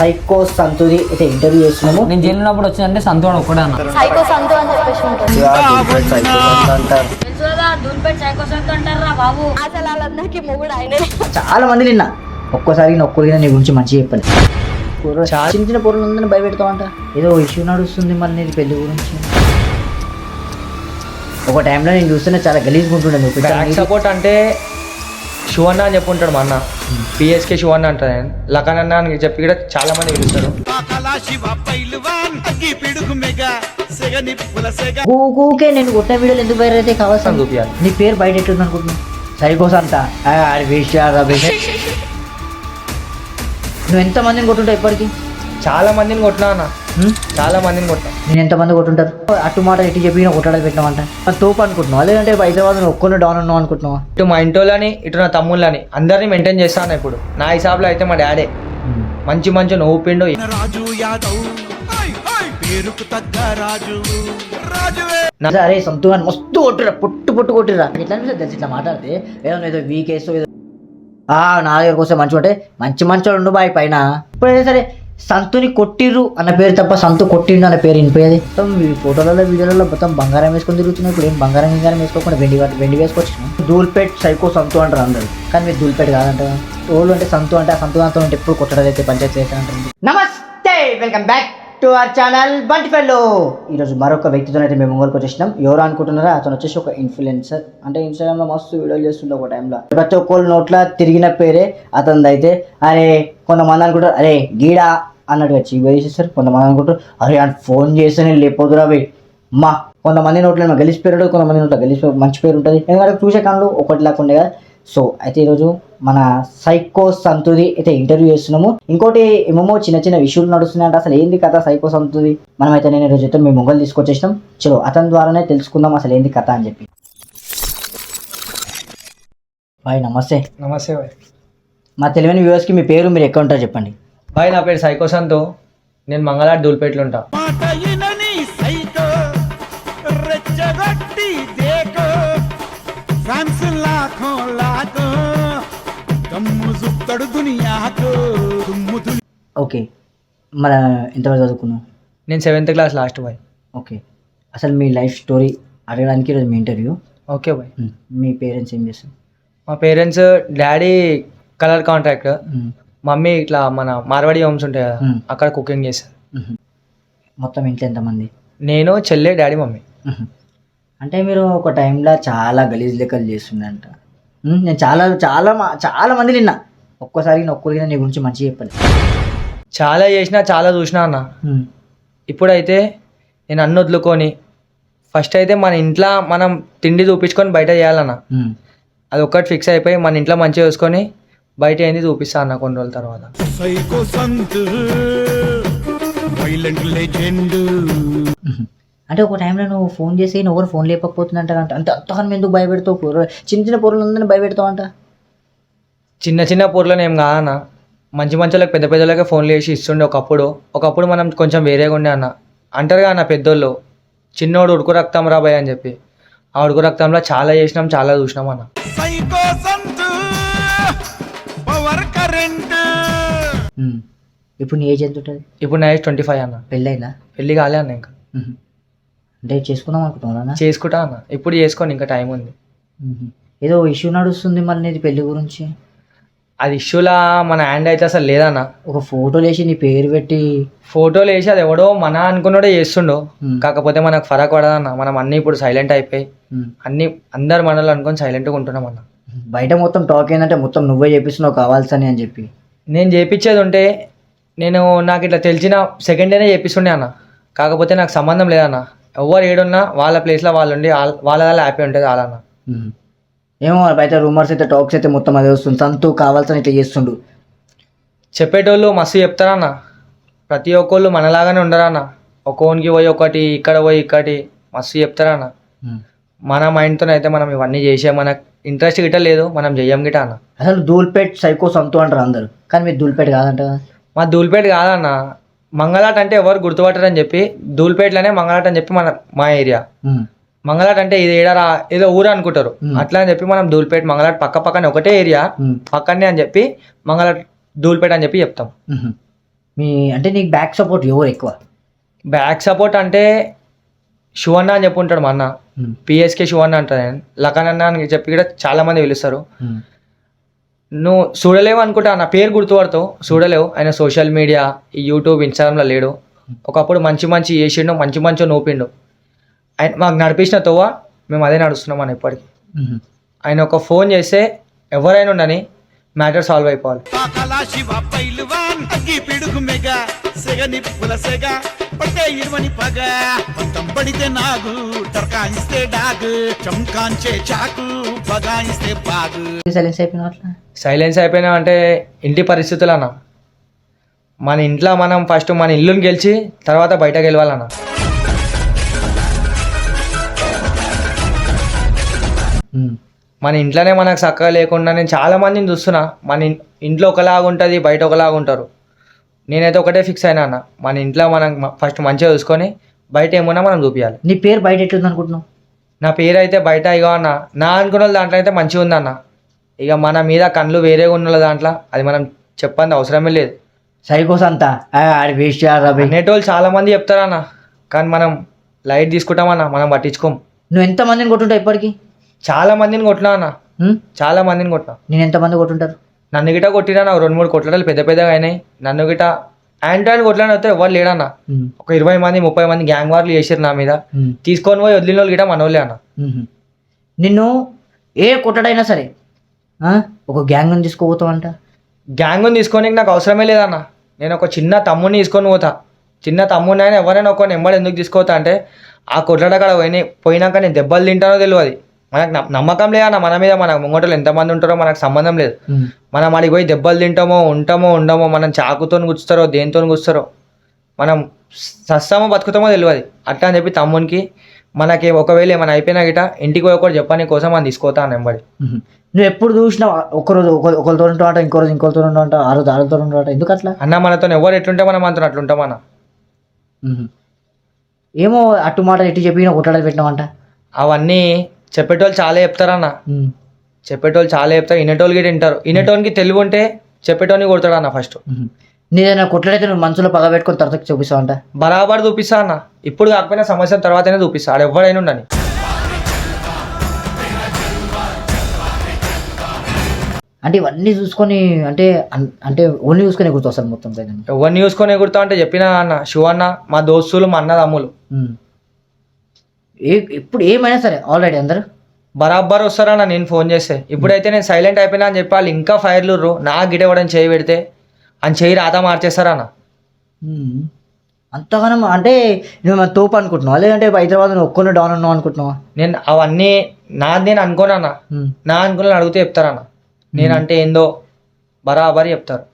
Psycho సంతుది అయితే interview చేస్తున్నాము. నేను జైలు ఉన్నప్పుడు వచ్చిందంటే సంతోడు ఒక్కడే అన్న. సైకో సంతు అని చెప్పేసి ఉంటుంది. సైకో సంతు అంటారు. అసలు వాళ్ళందరికీ మొగుడు ఆయనే. చాలా మంది నిన్న ఒక్కసారి నొక్కడిగా నీ గురించి మంచిగా చెప్పండి కూర- చిన్న చిన్న పొరలు ఉందని భయపెడతామంట. ఏదో ఇష్యూ నడుస్తుంది మళ్ళీ నీది పెళ్ళి గురించి. ఒక టైంలో నేను చూస్తున్నా చాలా గలీజ్గా ఉంటుండే సపోర్ట్ అంటే శివన్న అని చెప్పుంటాడు మా అన్న. పిఎస్కే శివన్న అంటారు ఆయన. లఖన్ అన్న అని చెప్పి కూడా చాలా మంది పిలుస్తారు. ఊకే నేను కొట్టిన వీడియోలు ఎందుకు వైరల్ అయితే కావాల్సిన చూపియాలి. నీ పేరు బయట ఎట్టుంది అనుకుంటున్నావు? సైకో సంత ఆ, ఆడి విషయాలు రమేష్. నువ్వు ఎంత మందిని కొట్టుంటావు ఇప్పటికి? చాలా మందిని కొట్టినా అన్న? చాలా మందిని కొట్టినా నేను ఎంతమంది కొట్టుంటారు? అటు మాట ఇటు చెప్పి కొట్టడానికి పెట్టినామంట. మరి తోపు అనుకుంటున్నావా? లేదంటే హైదరాబాద్ ఒక్కరు డౌన్ ఉన్నావు అనుకుంటున్నావా? ఇటు మా ఇంటోళ్ళని ఇటు నా తమ్ముళ్ళని అందరినీ మెయింటైన్ చేస్తాను ఇప్పుడు? నా హిసాబ్లో అయితే మా డాడే. మంచి మంచి నవ్వుపిండు. రాజు యాదవ్. పేరుకు తగ్గ రాజు. రాజువే. అరే సొంతంగా మస్తు కొట్టురా పొట్టు పొట్టు కొట్టిరా ఎట్లా అనిపిస్తుంది తెలుసు ఇట్లా మాట్లాడితే? ఏదో ఏదో వీక్ వేస్తూ ఏదో ఆ, నా దగ్గర కోసం మంచి ఉంటే మంచి మంచి ఉండు బాయ్ పైన. ఇప్పుడైనా సరే సంతుని కొట్టిర్రు అన్న పేరు తప్ప సంతు కొట్టిండు అన్న పేరు వినిపోయేది మొత్తం ఫోటోలలో వీడియోలలో మొత్తం బంగారం వేసుకొని తిరుగుతున్నాయి ఇప్పుడు ఏం బంగారం గింగారం వేసుకోకుండా వెండి వెండి వేసుకొచ్చిన దూల్పేట్ సైకో సంతు అంటారు అందరు. కానీ మీరు దూల్పేట్ కాదంట. ఓళ్ళు అంటే సంతు అంటే ఆ సంతు అంతా ఉంటే ఎప్పుడు కొట్టడం అయితే పంచాయతీ అయితే అంటారు నమస్తే welcome back. To our channel Bunty fellow ఈరోజు మరొక వ్యక్తితో అయితే మేము ముంగోలకు వచ్చేసినాం. ఎవరు అనుకుంటున్నారా? అతను వచ్చేసి ఒక ఇన్ఫ్లుయెన్సర్. అంటే ఇన్స్టాగ్రామ్లో మస్తు వీడియోలు చేస్తుండే ఒక టైంలో ప్రతి ఒక్కళ్ళు నోట్ల తిరిగిన పేరే అతనిది అయితే. అరే కొంతమంది అనుకుంటారు అరే గీడా అన్నట్టుగా చీప్ చేసేస్తారు కొంతమంది అనుకుంటారు అరే అని ఫోన్ చేస్తే నేను లేకపోతురా బే. మా కొంతమంది నోట్లో ఏమో పేరు కొంతమంది నోట్లో గలీజ్ మంచి పేరు ఉంటుంది. ఎందుకంటే చూసే కళ్ళు ఒకటి లేకుండా కదా. సో అయితే ఈరోజు మన సైకో సంతుది అయితే ఇంటర్వ్యూ చేస్తున్నాము. ఇంకోటి ఏమేమో చిన్న చిన్న ఇష్యూలు నడుస్తున్నాయంట. అసలు ఏంది కథ సైకో సంతుది? మనమైతే నేను ఈరోజు అయితే మేము మొగలు తీసుకొచ్చేసినాం. చలో అతని ద్వారానే తెలుసుకుందాం అసలు ఏంది కథ అని చెప్పి. బాయ్ నమస్తే. నమస్తే బాయ్. మా తెలియని వ్యూవర్స్కి మీ పేరు మీరు ఎక్కడ ఉంటారో చెప్పండి. బాయ్ నా పేరు సైకోసంతో నేను మంగళాడు దూల్పేటలో ఉంటా. ఓకే. మన ఎంతవరకు చదువుకున్నాం నేను seventh class last boy okay. అసలు మీ లైఫ్ స్టోరీ అడగడానికి ఈరోజు మీ ఇంటర్వ్యూ. ఓకే బాయ్ మీ పేరెంట్స్ ఏం చేస్తారు? మా parents daddy colour contract mummy ఇట్లా మన మార్వాడి హోమ్స్ ఉంటాయి కదా. అక్కడ కుకింగ్ చేస్తారు. మొత్తం ఇంట్లో ఎంతమంది? నేను చెల్లె డాడీ మమ్మీ. మ్మ్. అంటే మీరు ఒక టైంలో చాలా గలీజ్ లెక్కలు చేస్తుందంట. మ్మ్. నేను చాలా చాలా మా- చాలా మంది నిన్న ఒక్కసారి ఒక్కరికి నీ గురించి మంచిగా చెప్పాలి. చాలా చేసినా చాలా చూసినా అన్న. ఇప్పుడైతే నేను అన్ని వదులుకొని ఫస్ట్ అయితే మన ఇంట్లో మనం తిండి చూపించుకొని బయట చేయాలన్న. అది ఒక్కటి ఫిక్స్ అయిపోయి మన ఇంట్లో మంచిగా చూసుకొని బయట ఏంది చూపిస్తా అన్న కొన్ని రోజుల తర్వాత. అంటే ఒక టైంలో నువ్వు ఫోన్ చేసి నువ్వు ఫోన్ లేకపోతుందంట అంట. అంటే అంతకన్నా ఎందుకు భయపెడతావు? పొర- చిన్న చిన్న పొరలు ఉందని భయపెడతావు అంట. చిన్న చిన్న పూర్లను ఏం కాదన్న. మంచి మంచి పెద్ద పెద్దలకే ఫోన్లు చేసి ఇస్తుండే ఒకప్పుడు. ఒకప్పుడు మనం కొంచెం వేరేగా ఉండే అన్న. అంటారు కదా అన్న పెద్దోళ్ళు చిన్నోడు ఉడుకు రక్తం రాబాయ్ అని చెప్పి. ఆ ఉడుకు రక్తంలో చాలా చేసినాం చాలా చూసినాం అన్న. ఇప్పుడు నీ ఏజ్ ఎంత ఉంటుంది ఇప్పుడు నా ఏజ్ ట్వంటీ ఫైవ్ అన్న. పెళ్ళైందా? పెళ్ళి కాలే అన్న ఇంకా. అంటే చేసుకుందాం అనుకుంటున్నారా చేసుకుంటా అన్న. ఇప్పుడు చేసుకోండి ఇంకా టైం ఉంది. ఏదో ఇష్యూ నడుస్తుంది మళ్ళీ నీది పెళ్ళి గురించి. అది ఇష్యూలా మన హ్యాండ్ అయితే అసలు లేదన్న. ఒక ఫోటోలు వేసి నీ పేరు పెట్టి ఫోటోలు వేసి అది ఎవడో మన అనుకున్నాడే చేస్తుండో. Hmm. కాకపోతే మనకు ఫరక్ పడదన్న. మనం అన్నీ ఇప్పుడు సైలెంట్ అయిపోయి మ్మ్. అన్ని అందరు మనలు అనుకొని సైలెంట్గా ఉంటున్నాం అన్న. బయట మొత్తం టాక్ ఏంటంటే మొత్తం నువ్వే చేపిస్తున్నావు కావాల్సని అని చెప్పి. నేను చేపించేది ఉంటే నేను నాకు ఇట్లా తెలిసిన సెకండ్ డేనే చేపిస్తుండే అన్న. కాకపోతే నాకు సంబంధం లేదన్న. ఎవరు ఏడున్నా వాళ్ళ ప్లేస్లో వాళ్ళు ఉండి వాళ్ళ వాళ్ళ హ్యాపీ ఉంటుంది వాళ్ళన్న. మ్మ్. ఏమో బయట రూమర్స్ అయితే టాక్స్ అయితే మొత్తం అదే వస్తుంది. సంతు కావాల్సని ఇట్లా చేస్తుండు. చెప్పేటోళ్ళు మస్తు చెప్తారన్న ప్రతి ఒక్కళ్ళు మనలాగానే ఉండరన్న. ఒక్కోనికి పోయి ఒకటి ఇక్కడ పోయి ఇక్కటి మస్తు చెప్తారన్న. మన మైండ్తో అయితే మనం ఇవన్నీ చేసే మనకు ఇంట్రెస్ట్ గిట్ట లేదు మనం చెయ్యం గిట్ట అన్న. అసలు దూల్పేట్ సైకో సంతు అంటారు అందరు. కానీ మీరు దూల్పేట్ కాదంట కదా. మా ధూల్పేట కాదన్న. మంగళాట్ అంటే ఎవరు గుర్తుపట్టరని చెప్పి ధూల్పేటలోనే మంగళాట్ అని చెప్పి మన మా ఏరియా. మంగళాట్ అంటే ఇది ఏడారా ఏదో ఊరు అనుకుంటారు. అట్లా అని చెప్పి మనం ధూల్పేట మంగళాట్ పక్క పక్కనే ఒకటే ఏరియా. పక్కనే అని చెప్పి మంగళాట్ ధూల్పేట అని చెప్పి చెప్తాం. మీ అంటే నీకు బ్యాక్ సపోర్ట్ ఎవరు ఎక్కువ? బ్యాక్ సపోర్ట్ అంటే శివన్న అని చెప్పి ఉంటాడు మా అన్న. పిఎస్కే శివన్న అంటారు. ఆయన లఖన్ అన్న అని చెప్పి కూడా చాలా మంది పిలుస్తారు. నువ్వు చూడలేవు అనుకుంటా నా పేరు గుర్తుపడతావు. చూడలేవు. ఆయన సోషల్ మీడియా ఈ యూట్యూబ్ ఇన్స్టాగ్రామ్లో లేడు. ఒకప్పుడు మంచి మంచి చేసిండు మంచి మంచి నూపిండు. ఆయన మాకు నడిపించిన తోవ మేము అదే నడుస్తున్నాం అని ఇప్పటికి. ఆయన ఒక ఫోన్ చేస్తే ఎవరైనా ఉండని మ్యాటర్ సాల్వ్ అయిపోవాలి. సైలెన్స్ అయిపోయినా అంటే ఇంటి పరిస్థితులు అన్న మన ఇంట్లో మనం ఫస్ట్ మన ఇల్లుని గెలిచి తర్వాత బయట గెలవాలన్న. మన ఇంట్లోనే మనకు చక్కగా లేకుండా నేను చాలా మందిని చూస్తున్నా. మన ఇంట్లో ఒకలాగా ఉంటుంది బయట ఒకలాగా ఉంటారు. నేనైతే ఒకటే ఫిక్స్ అయినా అన్న. మన ఇంట్లో మనం ఫస్ట్ మంచిగా చూసుకొని బయట ఏమున్నా మనం చూపించాలి నీ పేరు బయట ఎట్లుంది అనుకుంటున్నావు నా పేరు అయితే బయట ఇగో అన్న. నా అనుకున్న వాళ్ళ దాంట్లో అయితే మంచిగా ఉందన్న. ఇక మన మీద కళ్ళు వేరేగా ఉన్న దాంట్లో అది మనం చెప్పంది అవసరమే లేదు. సైకోస్ అంతా వేస్ట్ అనేటోళ్ళు చాలా మంది చెప్తారన్న. కానీ మనం లైట్ తీసుకుంటామన్న. మనం పట్టించుకోం. నువ్వు ఎంత మందిని కొట్టుంటావు ఇప్పటికి? చాలా మందిని కొట్టినా అన్న? చాలా మందిని కొట్టినా. నేను ఎంత మంది కొట్టుంటారు? నన్ను గిట కొట్టినా నాకు రెండు మూడు కొట్లాటలు పెద్ద పెద్దగా అయినాయి. నన్ను గిట యాంటీ అని కొట్లాడిన వస్తే ఎవరు లేడన్న. ఒక ఇరవై మంది ముప్పై మంది గ్యాంగ్ వార్లు చేసారు నా మీద. తీసుకొని పోయి వదిలిన వాళ్ళు గిట మనోళ్ళే అన్న. నిన్ను ఏ కొట్టడైనా సరే ఒక గ్యాంగ్ నుంచి తీసుకోపోతావంట? గ్యాంగ్ని తీసుకొని నాకు అవసరమే లేదన్న. నేను ఒక చిన్న తమ్ముడిని తీసుకొని పోతా. చిన్న తమ్ముడిని అయినా ఎవరైనా ఒక నెంబర్ ఎందుకు తీసుకోతా అంటే ఆ కొట్లాట కాడ పోయినాయి. పోయినాక నేను దెబ్బలు తింటానో తెలియదు మనకు నమ్మ- నమ్మకం లేదన్న మన మీద మన ముంగటలు ఎంతమంది ఉంటారో మనకు సంబంధం లేదు. మనం అడిగి పోయి దెబ్బలు తింటామో ఉంటామో ఉండమో మనం చాకుతో గుచ్చుతారో దేనితో గుచ్చుతారో మనం సస్తామో బతుకుతామో తెలియదు అట్లా అని చెప్పి తమ్మునికి మనకి ఒకవేళ ఏమైనా అయిపోయినా గిట ఇంటికి పోయి ఒకటి చెప్పని కోసం మనం తీసుకోతా నెంబడి. నువ్వు ఎప్పుడు చూసినా ఒకరోజు ఒక ఒకరితో ఉంటావంట ఇంకో రోజు ఇంకోరితో ఉంటావంట ఆ రోజు ఆరుతో ఉంటావంట ఎందుకు అట్లా? అన్న మనతో ఎవరు ఎట్లుంటే మనం అంత అట్లుంటాం అన్న. ఏమో అటు మాట ఇటు చెప్పి కొట్టడాలు పెట్టినావంట? అవన్నీ చెప్పేటోళ్ళు చాలా చెప్తారన్న. చెప్పేటోళ్ళు చాలా చెప్తారు. వినేటోళ్ళు గిట్ట వింటారు వినేటోనికి తెలివి ఉంటే చెప్పేటోని కొడతాడు అన్న ఫస్ట్. ఉమ్. నీదైనా కొట్టడైతే నువ్వు మనసులో పగ పెట్టుకొని తర్వాత చూపిస్తావంట? బరాబర్ చూపిస్తా అన్న. ఇప్పుడు కాకపోయినా సంవత్సరం తర్వాతనే చూపిస్తా. ఆడ ఎవడైనా ఉండని. అంటే ఇవన్నీ చూసుకొని అంటే అంటే ఓన్లీ చూసుకొని గుర్తొస్తాను మొత్తం దగ్గర ఎవరిని చూసుకొని ఎగురుతా అంటే చెప్పినా అన్న. శివ అన్న మా దోస్తులు మా అన్న తమ్ములు ఏ ఇప్పుడు ఏమైనా సరే ఆల్రెడీ అందరు. బరాబర్ వస్తారన్న నేను ఫోన్ చేస్తే. ఇప్పుడైతే నేను సైలెంట్ అయిపోయినా అని చెప్పి వాళ్ళు ఇంకా ఫైర్లు నా గిట ఇవ్వడం చేయి పెడితే అని చేయి రాత మార్చేస్తారన్న ఉమ్. అంతగానం అంటే నువ్వు తోపు అనుకుంటున్నావా? లేదంటే హైదరాబాద్ నువ్వు ఒక్కనే డౌన్ ఉన్నావు అనుకుంటున్నావా? నేను అవన్నీ నాది నేను అనుకోనన్నా. నా అనుకున్న అడిగితే చెప్తారన్న నేనంటే ఏందో బరాబర్ చెప్తారు.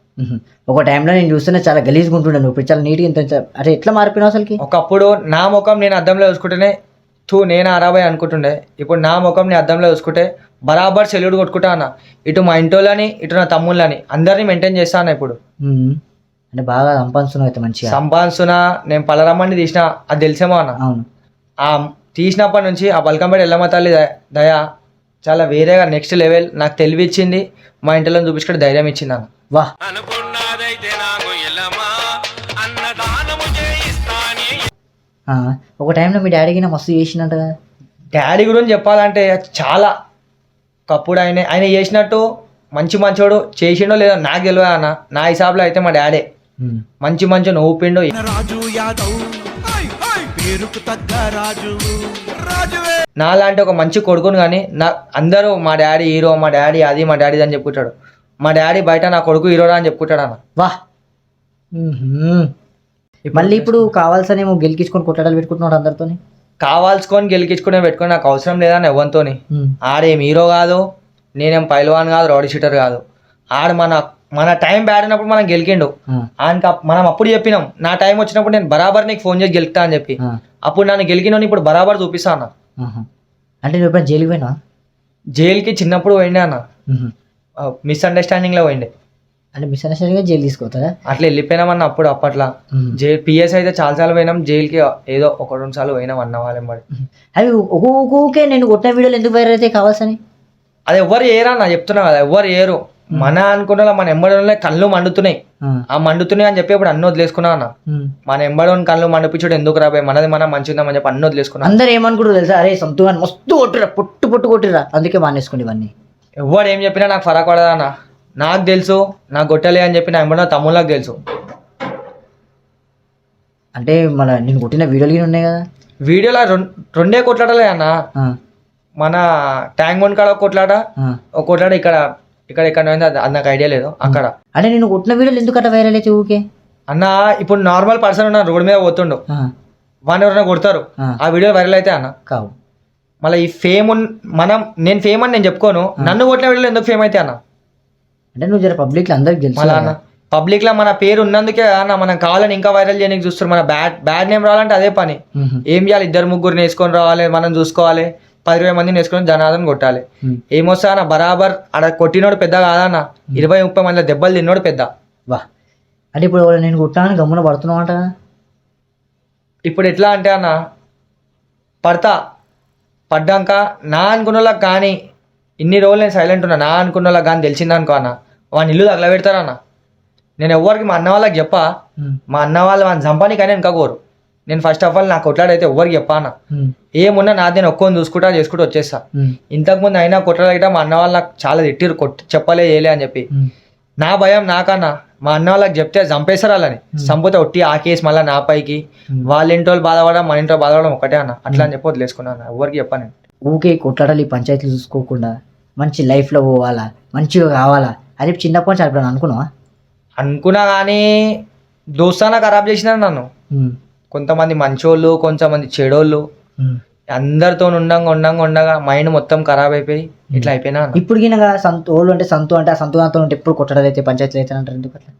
ఒక టైంలో నేను చూస్తేనే చాలా గలీజ్గా ఉంటుండే నువ్వు. ఇప్పుడు చాలా నీట్గా ఇంత అరే ఎట్లా మారిపోయినావు అసలుకి? ఒకప్పుడు నా ముఖం నేను అద్దంలో చూసుకుంటేనే తూ నేను అరాబాయ్ అనుకుంటుండే. ఇప్పుడు నా ముఖం నేను అద్దంలో చూసుకుంటే బరాబర్ సెల్యూట్ కొట్టుకుంటా అన్న. ఇటు మా ఇంటోళ్ళని ఇటు నా తమ్ముళ్ళని అందరినీ మెయింటైన్ చేస్తా అన్న ఇప్పుడు. అంటే బాగా సంపాదిస్తున్నావు అయితే మంచిగా. సంపాదిస్తున్న నేను పలరమ్మని తీసిన అది తెలిసేమో అన్న. అవును. ఆ తీసినప్పటి నుంచి ఆ బల్కంపేట ఎల్లమ్మ తల్లి దయ- చాలా వేరేగా నెక్స్ట్ లెవెల్ నాకు తెలివి ఇచ్చింది. మా ఇంట్లో చూపించుకుంటే ధైర్యం ఇచ్చింది అన్న. వా. అనుకున్నదైతే నాకు ఎల్లమా అన్నదానము చేయిస్తాని ఆ, ఒక టైంలో మీ డాడీకి నా మస్తు చేసినట్టు డాడీ గురించి చెప్పాలంటే చాలా ఒకప్పుడు ఆయన ఆయన చేసినట్టు మంచి మంచోడు చేసిండో లేదో నాకు తెలియదు అన్న. నా హిసాబ్లో అయితే మా డాడే. మంచి మంచి నవ్వుపిండు. రాజు యాదవ్. పేరుకు తగ్గ రాజు. రాజువే. నాలాంటి ఒక మంచి కొడుకును కానీ నా అందరూ మా డాడీ హీరో మా డాడీ అది మా డాడీ అని చెప్పుకుంటాడు. మా డాడీ బయట నా కొడుకు హీరోడా అని చెప్పుకుంటాడు అన్న. వా. మళ్ళీ ఇప్పుడు కావాల్సనేమో గెలికించుకొని కొట్లాడాలి పెట్టుకుంటున్నాడు అందరితోని? కావాల్సుకొని గెలికించుకునే పెట్టుకొని నాకు అవసరం లేదని ఎవరితోని? ఉమ్. ఆడేం హీరో కాదు నేనేం పైల్వాన్ కాదు రౌడీ షీటర్ కాదు. ఆడు మన మన టైం బ్యాడ్ అయినప్పుడు మనం గెలికిండు. ఆయనకి మనం అప్పుడు చెప్పినాం నా టైం వచ్చినప్పుడు నేను బరాబర్ నీకు ఫోన్ చేసి గెలుస్తా అని చెప్పి. అప్పుడు నన్ను గెలికిన ఇప్పుడు బరాబర్ చూపిస్తా అన్న. అంటే నువ్వు జైలుకి పోయినా జైలుకి చిన్నప్పుడు పోయిండే అన్న. మిస్అండర్స్టాండింగ్లో పోయిండే. అంటే మిస్ అండర్స్టాండింగ్ జైలు తీసుకోతారా అట్లా వెళ్ళిపోయినామన్న అప్పుడు అప్పట్లో. ఉమ్. జై పిఎస్ అయితే చాలా సార్లు పోయినాం జైలుకి ఏదో ఒక రెండు సార్లు పోయినాం అన్న వాళ్ళని పడి అవి ఒక్కొక్కకే నేను కొట్టిన వీడియోలు ఎందుకు వైరల్ అయితే కావాల్సని? అది ఎవ్వరు ఏరా నా చెప్తున్నా కదా ఎవ్వరు ఏరు మన అనుకున్న మన ఎంబడి కళ్ళు మండుతున్నాయి. ఆ, మండుతున్నాయి అని చెప్పి ఇప్పుడు అన్ని వదిలేసుకున్నా అన్న. మన ఎంబడోని కళ్ళు మండిపించుడు ఎందుకు రాబోయే మనది మనం మంచిగా ఉందామని చెప్పి అన్ని వదిలేసుకున్నా. అందరు ఏమనుకుంటారు తెలుసా? అరే సంతు మస్తు కొట్టిరా పొట్టు పొట్టు కొట్టిరా. అందుకే మానేసుకోండి ఇవన్నీ. ఎవడు ఏం చెప్పినా నాకు ఫరక్ పడదా అన్న. నాకు తెలుసు నాకు కొట్టలే అని చెప్పి నా ఎంబడి తమ్ముళ్ళకి తెలుసు. అంటే మన నేను కొట్టిన వీడియోలు ఉన్నాయి కదా? వీడియోలో రెండే కొట్లాడలే అన్న. మన ట్యాంక్ బండ్ కాడ ఒక కొట్లాట. ఒక కొట్లాట ఇక్కడ ఇక్కడ ఇక్కడ పోయింది, అది నాకు ఐడియా లేదు అక్కడ. అంటే నేను కొట్టిన వీడియోలు ఎందుకు అట్లా వైరల్ అయితే ఊకే అన్న ఇప్పుడు నార్మల్ పర్సన్ ఉన్న రోడ్ మీద పోతుండు. ఆ, వాడిని ఎవరైనా కొడతారు. ఆ. ఆ వీడియో వైరల్ అయితే అన్న. కావు. మళ్ళీ ఈ ఫేమ్ మనం నేను ఫేమ్ అని నేను చెప్పుకోను. నన్ను కొట్టిన వీడియోలో ఎందుకు ఫేమ్ అయితే అన్న? అంటే నువ్వు జర పబ్లిక్లో అందరికి తెలుసు మళ్ళా అన్న పబ్లిక్లో మన పేరు ఉన్నందుకే అన్న మనం కావాలని ఇంకా వైరల్ చేయడానికి చూస్తారు మన బ్యాడ్ బ్యాడ్ నేమ్ రావాలంటే అదే పని. మ్మ్. ఏం చేయాలి? ఇద్దరు ముగ్గురు వేసుకొని రావాలి మనం చూసుకోవాలి. పది ఇరవై మందిని వేసుకొని జనాలను కొట్టాలి. మ్మ్. ఏమొస్తా అన్న? బరాబర్ ఆడ కొట్టినోడు పెద్ద కాదన్న ఇరవై ముప్పై మంది దెబ్బలు తిన్నోడు పెద్ద. వా. అంటే ఇప్పుడు ఎవరు నేను కొట్టానని గమ్మున పడుతున్నావు అంట కదా? ఇప్పుడు ఎట్లా అంటే అన్న పడతా. పడ్డాక నా అనుకున్న వాళ్ళకి కానీ ఇన్ని రోజులు నేను సైలెంట్ ఉన్నా నా అనుకున్న వాళ్ళకి కానీ తెలిసిందనుకో అన్న. వాడిని ఇల్లు తగలబెడతారన్న నేను ఎవరికి మా అన్న వాళ్ళకి చెప్పా. మా అన్న వాళ్ళు వాడిని చంపానికి కానీ వెనక కోరు. నేను ఫస్ట్ ఆఫ్ ఆల్ నాకు కొట్లాడైతే ఎవరికి చెప్పానా. ఏమున్నా నా నేను ఒక్కొని చూసుకుంటా చేసుకుంటూ వచ్చేస్తా. ఇంతకుముందు అయినా కొట్లాడగిట మా అన్న వాళ్ళు నాకు చాలా తిట్టిరు కొట్ చెప్పలే చేయలే అని చెప్పి. నా భయం నాకన్నా మా అన్న వాళ్ళకి చెప్తే చంపేశారు వాళ్ళని. చంపితే ఒట్టి ఆ కేసు మళ్ళీ నా పైకి. వాళ్ళ ఇంటి వాళ్ళు బాధపడడం మన ఇంట్లో బాధపడడం ఒకటే అన్న. అట్లా అని చెప్పి వదిలేసుకున్నాను ఎవరికి చెప్పాను. ఊకే కొట్లాడాలి పంచాయతీలు చూసుకోకుండా మంచి లైఫ్లో పోవాలా? మంచిగా కావాలా? అది చిన్నప్పటి నుంచి ఎప్పుడైనా అనుకున్నావా అనుకున్నా కానీ దోస్తానా ఖరాబ్ చేసినారు నన్ను. కొంతమంది మంచోళ్ళు కొంతమంది చెడోళ్ళు. అందరితో ఉండంగా ఉండంగా ఉండగా మైండ్ మొత్తం ఖరాబ్ అయిపోయి ఇట్లా అయిపోయినా. ఇప్పుడు గినగా సంతు ఓళ్ళు అంటే సంతు అంటే ఆ సంతు దాంతో ఉంటే ఎప్పుడు కొట్టడాలు అయితే పంచాయతీలు అయితే అంటారు ఎందుకు అట్లా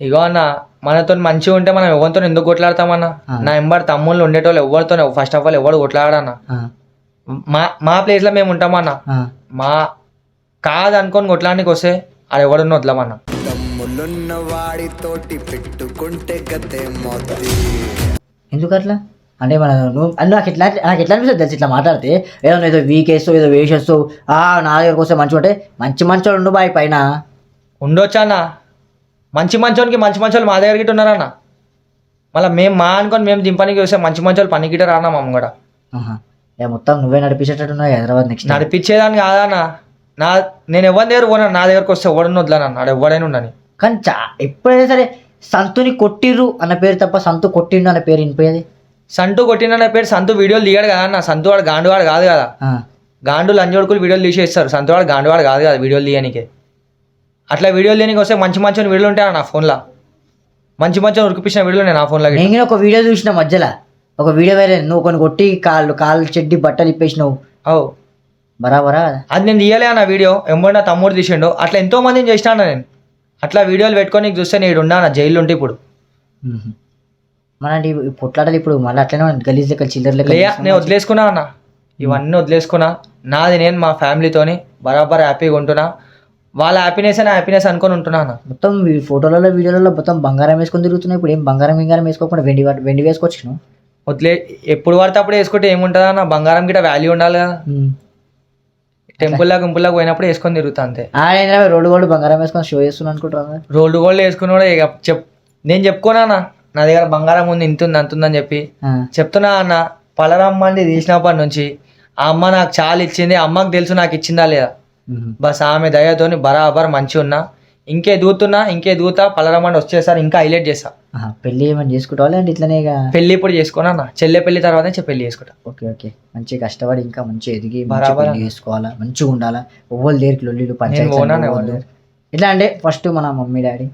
ఇగో అన్న మనతో మంచిగా ఉంటే మనం ఎవరితో ఎందుకు కొట్లాడతామన్నా. నా ఎంబడి తమ్ముళ్ళు ఉండేటోళ్ళు ఎవరితో ఫస్ట్ ఆఫ్ ఆల్ ఎవడు కొట్లాడన్న మా మా ప్లేస్లో మేము ఉంటామన్న. మా కాదు అనుకొని కొట్లాడానికి వస్తే అది ఎవడున్న వదలమన్నా తమ్ములున్న వాడితోటి పెట్టుకుంటే గతే మొత్తి ఎందుకు అట్లా? అంటే మన నువ్వు నాకు ఎట్లా నాకు ఎట్లా అనిపిస్తుంది తెలుసు ఇట్లా మాట్లాడితే? ఏదో ఏదో వీక్ వేస్తావు ఏదో వేసేస్తావు ఆ నా దగ్గరకు వస్తే మంచిగా ఉంటే మంచి మంచోడు ఉండు బాయ్ పైన. ఉండొచ్చా అన్న? మంచి మంచోనికి మంచి మంచోళ్ళు మా దగ్గర గిట్ట ఉన్నారన్న మళ్ళీ మేము మా అనుకొని మేము దింపడానికి వస్తే మంచి మంచోళ్ళు పని గిట్ట రానా మమ్మ కూడా ఆహా. ఏ మొత్తం నువ్వే నడిపించేటట్టున్నావు హైదరాబాద్ నెక్స్ట్ నడిపించేదాన్ని కాదన్న నా నేను ఎవరి దగ్గర పోనా? నా దగ్గరకు వస్తే ఎవడన్నా వదలనన్న ఆడ ఎవడైనా ఉండని కానీ చా ఎప్పుడైనా సరే సంతుని కొట్టిర్రు అన్న పేరు తప్ప సంతు కొట్టిండు అన్న పేరు వినిపోయేది? సంతు కొట్టిన పేరు సంతు వీడియోలు దిగాడు కదా అన్న. సంతు వాడు గాండు వాడు కాదు. కదా గాండు లంజోడుకులు వీడియోలు తీసేస్తారు. సంతు వాడు గాండు వాడు కాదు కదా వీడియోలు తీయడానికి అట్లా వీడియోలు తీయడానికి వస్తే మంచి మంచి వీడియోలు ఉంటాయి నా ఫోన్లో? మంచి మంచి ఉరికిపించిన వీడియోలు నేను నా ఫోన్లో నేను ఒక వీడియో చూసిన మధ్యలో. ఒక వీడియో వేరే నువ్వు కొన్ని కొట్టి కాళ్ళు కాళ్ళు చెడ్డి బట్టలు ఇప్పేసినావు. ఓ బరాబరా? అది నేను తీయలే అన్న వీడియో. ఎంబడి నా తమ్ముడు తీసిండు. అట్లా ఎంతో మందిని చేసినా నేను. అట్లా వీడియోలు పెట్టుకొని నీకు చూస్తే నేను ఉన్నా జైలు ఉంటే ఇప్పుడు. మన ఈ పొట్లాటలు ఇప్పుడు మళ్ళీ అట్లనే గలీజ్ లెక్క చిల్లర లెక్క నేను వదిలేసుకున్నా అన్న. ఇవన్నీ వదిలేసుకున్నా. నాది నేను మా ఫ్యామిలీతోని బరాబర్ హ్యాపీగా ఉంటున్నా. వాళ్ళ హ్యాపీనెస్ నా హ్యాపీనెస్ అనుకొని ఉంటున్నా అన్న. మొత్తం ఈ ఫోటోలలో వీడియోలలో మొత్తం బంగారం వేసుకొని తిరుగుతున్నాయి. ఇప్పుడు ఏం బంగారం బంగారం వేసుకోకుండా వెండి వెండి వేసుకోవచ్చు వదిలే. ఎప్పుడు పడితే అప్పుడు వేసుకుంటే ఏముంటుంది అన్న బంగారం గిట్ట వాల్యూ ఉండాలి కదా. టెంపుల్లా గుంపుల్లా పోయినప్పుడు వేసుకొని తిరుగుతా అంతే. ఆడేంద్రా రోడ్డు కూడా బంగారం వేసుకొని షో చేస్తున్నా అనుకుంటున్నా రోల్డ్ గోల్డ్ వేసుకుని కూడా ఇక చెప్ నేను చెప్పుకోనా అన్న? నా దగ్గర బంగారం ఉంది ఇంత ఉంది అంత ఉందని చెప్పి. చెప్తున్నా అన్న పలరమ్మండి తీసినప్పటి నుంచి ఆ అమ్మ నాకు చాలా ఇచ్చింది అమ్మకి తెలుసు నాకు ఇచ్చిందా లేదా? బస్ ఆమె దయతోని బరాబర్ మంచి ఉన్నా ఇంకే దూతున్నా ఇంకే దూత పలరమ్మండి వచ్చేసారి ఇంకా హైలైట్ చేస్తా. పెళ్ళి ఏమైనా చేసుకుంటావా అంటే ఇట్లనే ఇక? పెళ్ళి ఇప్పుడు చేసుకోనా అన్న. చెల్లె పెళ్ళి తర్వాతే పెళ్ళి చేసుకుంటా. Okay okay. మంచి కష్టపడి ఇంకా మంచి ఎదిగి మంచి బరాబర్. పెళ్ళి చేసుకోవాలా? మంచిగా ఉండాలా? ఎవ్వరు దేనికి లొల్లిలు పోనా పంచాయతీ ఎట్లా అంటే ఫస్ట్ మన మమ్మీ డాడీ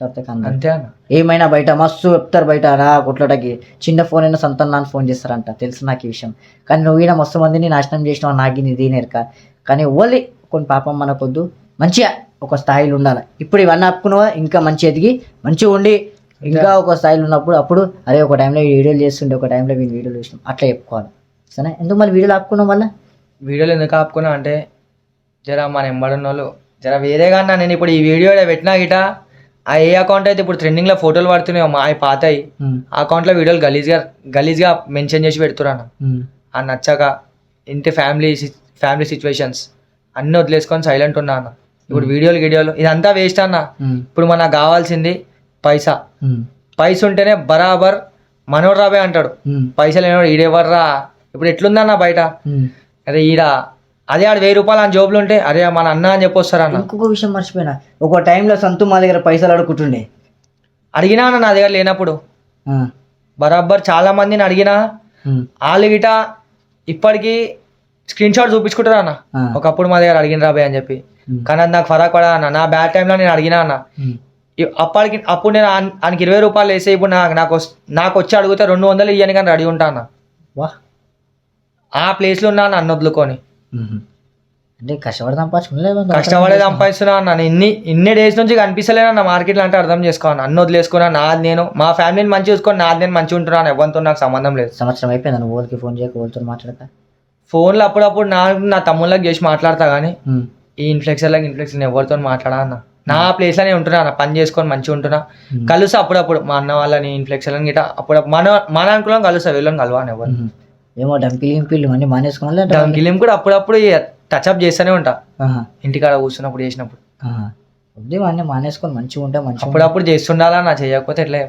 తర్వాత అందరు అంతే అన్న. ఏమైనా బయట మస్తు చెప్తారు బయట రా కొట్లాటకి. చిన్న ఫోన్ అయినా సొంతం నాన్న ఫోన్ చేస్తారంట. తెలుసు నాకు ఈ విషయం. కానీ నువ్వు ఈయన మస్తు మందిని నాశనం చేసినావు నాకు ఇది నేర్క. కానీ ఓన్లీ కొన్ని పాపం మనకొద్దు. మంచిగా ఒక స్థాయిలో ఉండాలి. ఇప్పుడు ఇవన్నీ ఆపుకున్నావా? ఇంకా మంచి ఎదిగి మంచిగా ఉండి ఇంకా ఒక స్థాయిలో ఉన్నప్పుడు అప్పుడు అరే ఒక టైంలో వీడియోలు చేస్తుండే ఒక టైంలో వీళ్ళు వీడియోలు చేసినాం అట్లా చెప్పుకోవాలి. సరే ఎందుకు మళ్ళీ వీడియోలు ఆపుకున్నాం వల్ల వీడియోలు ఎందుకు ఆపుకున్నా అంటే జర మన ఎంబడున్న వాళ్ళు జర వేరేగా అన్నా నేను ఇప్పుడు ఈ వీడియో పెట్టినా గిట ఆ ఏ అకౌంట్ అయితే ఇప్పుడు ట్రెండింగ్లో ఫోటోలు పడుతున్నాయో మా పాతాయి ఆ అకౌంట్లో వీడియోలు గలీజ్గా గలీజ్గా మెన్షన్ చేసి పెడుతున్నాను ఆ నచ్చక ఇంటి ఫ్యామిలీ ఫ్యామిలీ సిచ్యువేషన్స్ అన్నీ వదిలేసుకొని సైలెంట్ ఉన్నా అన్న. ఇప్పుడు వీడియోలు గిడియోలు ఇదంతా వేస్ట్ అన్న. ఇప్పుడు మనకు కావాల్సింది పైసా. పైస ఉంటేనే బరాబర్ మనోడు రాబే అంటాడు. పైసలు లేనివాడు ఈడెవర్రా ఇప్పుడు ఎట్లుందన్న బయట. అరే ఈడ అదే ఆడ వెయ్యి రూపాయలు అని జోబులు ఉంటే అరే మన అన్న అని చెప్పొస్తారా అన్న ఇంకొక విషయం మర్చిపోయినా. ఒక టైంలో సంతు మా దగ్గర పైసలు అడుగుతుండే. అడిగినా అన్న నా దగ్గర లేనప్పుడు. బరాబర్ చాలా మందిని అడిగినా. వాళ్ళు గిట ఇప్పటికీ స్క్రీన్ షాట్ చూపించుకుంటారు అన్న. ఒకప్పుడు మా దగ్గర అడిగిన రాబే అని చెప్పి. కానీ అది నాకు ఫరక్ పడదా అన్న. నా బ్యాడ్ టైంలో నేను అడిగినా అన్న. ఇ- అప్పటికి అప్పుడు నేను ఆయనకి ఇరవై రూపాయలు వేసే ఇప్పుడు నాకు నాకు నాకు వచ్చి అడిగితే రెండు వందలు ఇయ్యని కానీ రెడీ ఉంటా అన్న. వా. ఆ ప్లేస్లో ఉన్నా అన్న అన్న వదులుకొని. ఉమ్. అంటే కష్టపడి సంపాదించుకునే కష్టపడే సంపాదిస్తున్నా అన్న. నేను ఇన్ని ఇన్ని డేస్ నుంచి కనిపిస్తలేను అన్న మార్కెట్లో అంటే అర్థం చేసుకోను అన్న. వదిలేసుకున్నా నాది నేను మా ఫ్యామిలీని మంచి చూసుకొని నాది నేను మంచిగా ఉంటున్నాను ఎవరితో నాకు సంబంధం లేదు. సంవత్సరం అయిపోయింది నువ్వు ఊరికి ఫోన్ చేయక ఊరితో మాట్లాడక. ఫోన్లో అప్పుడప్పుడు నా నా తమ్ముళ్ళకి చేసి మాట్లాడతా కానీ ఈ ఇన్ఫ్లెక్సర్లకి ఇన్ఫ్లెక్షన్ ఎవరితో మాట్లాడా అన్న? నా ప్లేస్లో నేను ఉంటున్నా అన్న పని చేసుకొని మంచిగా ఉంటున్నా. కలుసా అప్పుడప్పుడు. మా అన్న వాళ్ళని ఇన్ఫ్లెక్షన్ గిట్ట అప్పుడు మన మన అనుకూలం కలుసా వీళ్ళని కలవాను ఎవరు ఉమ్. ఏమో డంపిల్ గింపిల్ అన్ని మానేసుకున్నా గిలిం కూడా అప్పుడప్పుడు టచ్అప్ చేస్తూనే ఉంటా. ఇంటికాడ కూర్చున్నప్పుడు చేసినప్పుడు. అన్ని మానేసుకొని మంచిగా ఉంటే మంచిగా అప్పుడప్పుడు చేస్తుండాలా నా చేయకపోతే ఎట్లా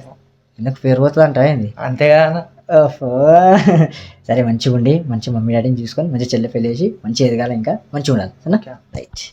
ఎందుకు పేరు పోతుంది అంట ఏంది? అంతే కదా అన్న ఓహో. సరే మంచిగా ఉండి మంచి మమ్మీ డాడీని చూసుకొని మంచి చెల్లె పెళ్ళి చేసి మంచిగా ఎదగాలి ఇంకా. మంచిగా ఉండాలి రైట్